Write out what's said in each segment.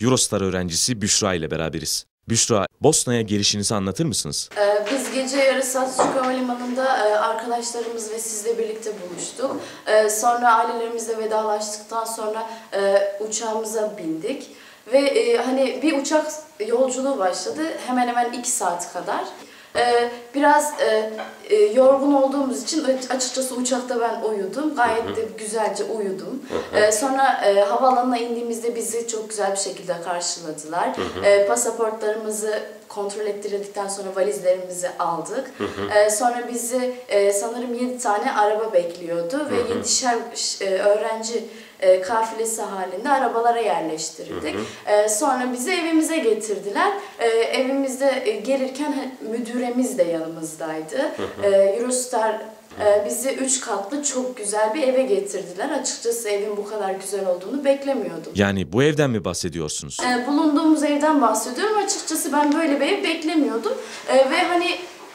Eurostar öğrencisi Büşra ile beraberiz. Büşra, Bosna'ya gelişinizi anlatır mısınız? Ee, Biz gece yarısı Atatürk Havalimanı'nda e, arkadaşlarımız ve sizle birlikte buluştuk. Ee, Sonra ailelerimizle vedalaştıktan sonra e, uçağımıza bindik. Ve e, hani bir uçak yolculuğu başladı hemen hemen iki saat kadar. Ee, Biraz e, e, yorgun olduğumuz için açıkçası uçakta ben uyudum. Gayet de güzelce uyudum. Ee, Sonra e, havaalanına indiğimizde bizi çok güzel bir şekilde karşıladılar. Ee, Pasaportlarımızı kontrol ettirdikten sonra valizlerimizi aldık. Ee, sonra bizi e, sanırım 7 tane araba bekliyordu ve 7'şer e, öğrenci e, kafilesi halinde arabalara yerleştirildik. E, sonra bizi evimize getirdiler. E, evimizde e, gelirken müdüremiz de yanımızdaydı. E, Eurostar e, bizi üç katlı çok güzel bir eve getirdiler. Açıkçası evin bu kadar güzel olduğunu beklemiyordum. Yani bu evden mi bahsediyorsunuz? Bulunduğumuz evden bahsediyorum. Açıkçası ben böyle bir ev beklemiyordum. Ve hani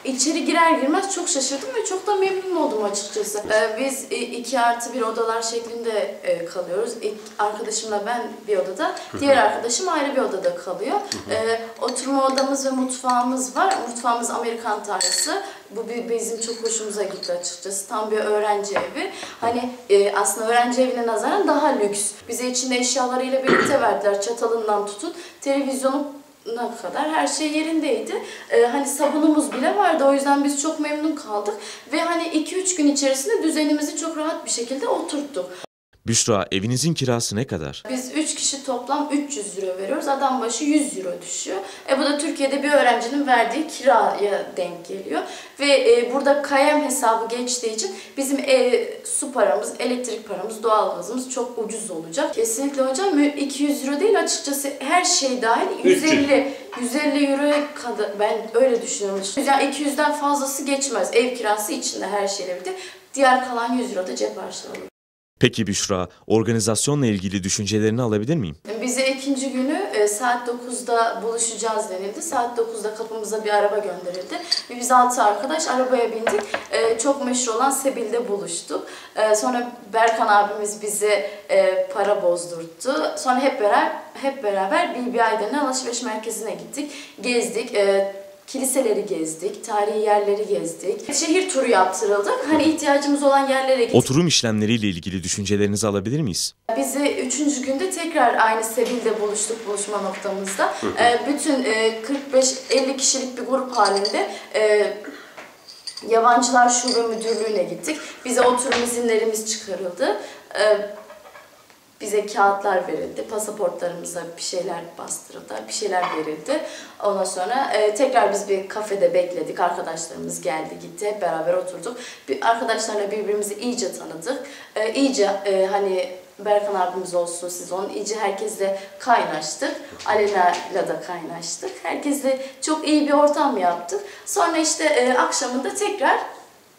içeri girer girmez çok şaşırdım ve çok da memnun oldum açıkçası. E, biz iki artı bir odalar şeklinde e, kalıyoruz. İlk arkadaşımla ben bir odada, diğer arkadaşım ayrı bir odada kalıyor. E, oturma odamız ve mutfağımız var. Mutfağımız Amerikan tarzı. Bu bi- bizim çok hoşumuza gitti açıkçası. Tam bir öğrenci evi. Hani e, aslında öğrenci evine nazaran daha lüks. Bize içinde eşyalarıyla birlikte verdiler. Çatalından tutun. Televizyonu kadar her şey yerindeydi. Ee, hani sabunumuz bile vardı. O yüzden biz çok memnun kaldık. Ve hani 2-3 gün içerisinde düzenimizi çok rahat bir şekilde oturttuk. Büşra, evinizin kirası ne kadar? Biz 3 kişi toplam 300 euro veriyoruz. Adam başı 100 euro düşüyor. E bu da Türkiye'de bir öğrencinin verdiği kiraya denk geliyor. Ve e, burada kayem hesabı geçtiği için bizim e, su paramız, elektrik paramız, doğalgazımız çok ucuz olacak. Kesinlikle hocam 200 euro değil açıkçası her şey dahil 150 150 euroya kadar ben öyle düşünüyorum. Yani 200'den fazlası geçmez. Ev kirası içinde her şeyle birlikte. Diğer kalan 100 euro da cep harçlığı. Peki Büşra, organizasyonla ilgili düşüncelerini alabilir miyim? Bize ikinci günü e, saat 9'da buluşacağız denildi. Saat 9'da kapımıza bir araba gönderildi. Biz altı arkadaş arabaya bindik. E, çok meşhur olan Sebil'de buluştuk. E, sonra Berkan abimiz bize para bozdurttu. Sonra hep beraber hep beraber BBI alışveriş merkezine gittik. Gezdik. Kiliseleri gezdik, tarihi yerleri gezdik. Şehir turu yaptırıldık. Hani ihtiyacımız olan yerlere gittik. Oturum işlemleriyle ilgili düşüncelerinizi alabilir miyiz? Bizi üçüncü günde tekrar aynı Sebil'de buluştuk buluşma noktamızda. Ee, bütün e, 45-50 kişilik bir grup halinde e, Yabancılar Şube Müdürlüğü'ne gittik. Bize oturum izinlerimiz çıkarıldı. Ee, bize kağıtlar verildi, pasaportlarımıza bir şeyler bastırıldı, bir şeyler verildi. Ondan sonra e, tekrar biz bir kafede bekledik, arkadaşlarımız geldi gitti, hep beraber oturduk. Bir, arkadaşlarla birbirimizi iyice tanıdık, e, iyice e, hani Berkan abimiz olsun siz onun iyice herkesle kaynaştık. Alena'yla da kaynaştık. Herkesle çok iyi bir ortam yaptık. Sonra işte e, akşamında tekrar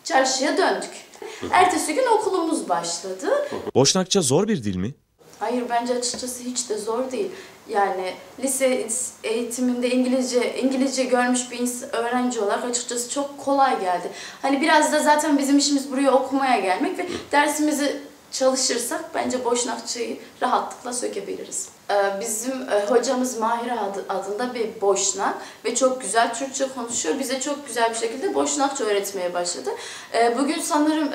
çarşıya döndük. Ertesi gün okulumuz başladı. Boşnakça zor bir dil mi? Hayır bence açıkçası hiç de zor değil. Yani lise eğitiminde İngilizce İngilizce görmüş bir öğrenci olarak açıkçası çok kolay geldi. Hani biraz da zaten bizim işimiz buraya okumaya gelmek ve dersimizi çalışırsak bence Boşnakçayı rahatlıkla sökebiliriz. Ee, Bizim e, hocamız Mahir adı- adında bir Boşnak ve çok güzel Türkçe konuşuyor. Bize çok güzel bir şekilde Boşnakça öğretmeye başladı. Ee, Bugün sanırım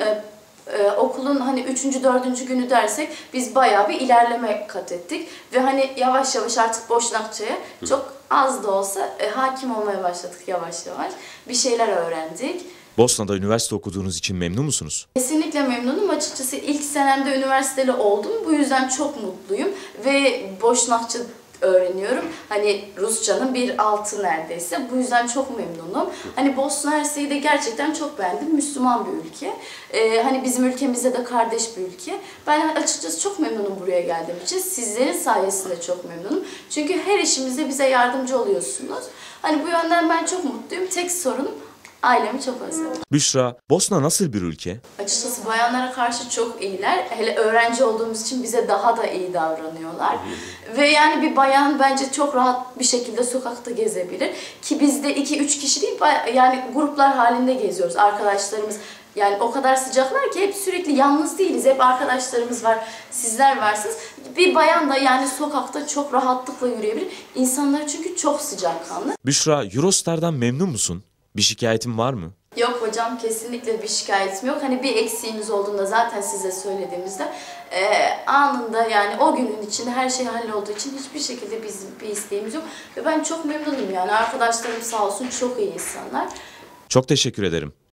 e, okulun hani üçüncü, dördüncü günü dersek biz bayağı bir ilerleme kat ettik. Ve hani yavaş yavaş artık Boşnakça'ya çok az da olsa e, hakim olmaya başladık yavaş yavaş. Bir şeyler öğrendik. Bosna'da üniversite okuduğunuz için memnun musunuz? Kesinlikle memnunum. Açıkçası ilk senemde üniversiteli oldum. Bu yüzden çok mutluyum. Ve Boşnakça öğreniyorum. Hani Rusçanın bir altı neredeyse. Bu yüzden çok memnunum. Hani Bosna Hersek'i de gerçekten çok beğendim. Müslüman bir ülke. Ee, hani bizim ülkemizde de kardeş bir ülke. Ben açıkçası çok memnunum buraya geldiğim için. Sizlerin sayesinde çok memnunum. Çünkü her işimizde bize yardımcı oluyorsunuz. Hani bu yönden ben çok mutluyum. Tek sorunum ailemi çok özledim. Büşra, Bosna nasıl bir ülke? Açıkçası bayanlara karşı çok iyiler. Hele öğrenci olduğumuz için bize daha da iyi davranıyorlar. Ve yani bir bayan bence çok rahat bir şekilde sokakta gezebilir. Ki biz de 2-3 kişi değil, yani gruplar halinde geziyoruz. Arkadaşlarımız Yani o kadar sıcaklar ki hep sürekli yalnız değiliz. Hep arkadaşlarımız var, sizler varsınız. Bir bayan da yani sokakta çok rahatlıkla yürüyebilir. İnsanlar çünkü çok sıcakkanlı. Büşra, Eurostar'dan memnun musun? Bir şikayetin var mı? Yok hocam kesinlikle bir şikayetim yok. Hani bir eksiğimiz olduğunda zaten size söylediğimizde e, anında yani o günün içinde her şey hallolduğu için hiçbir şekilde bizim bir isteğimiz yok. Ve ben çok memnunum yani arkadaşlarım sağ olsun çok iyi insanlar. Çok teşekkür ederim.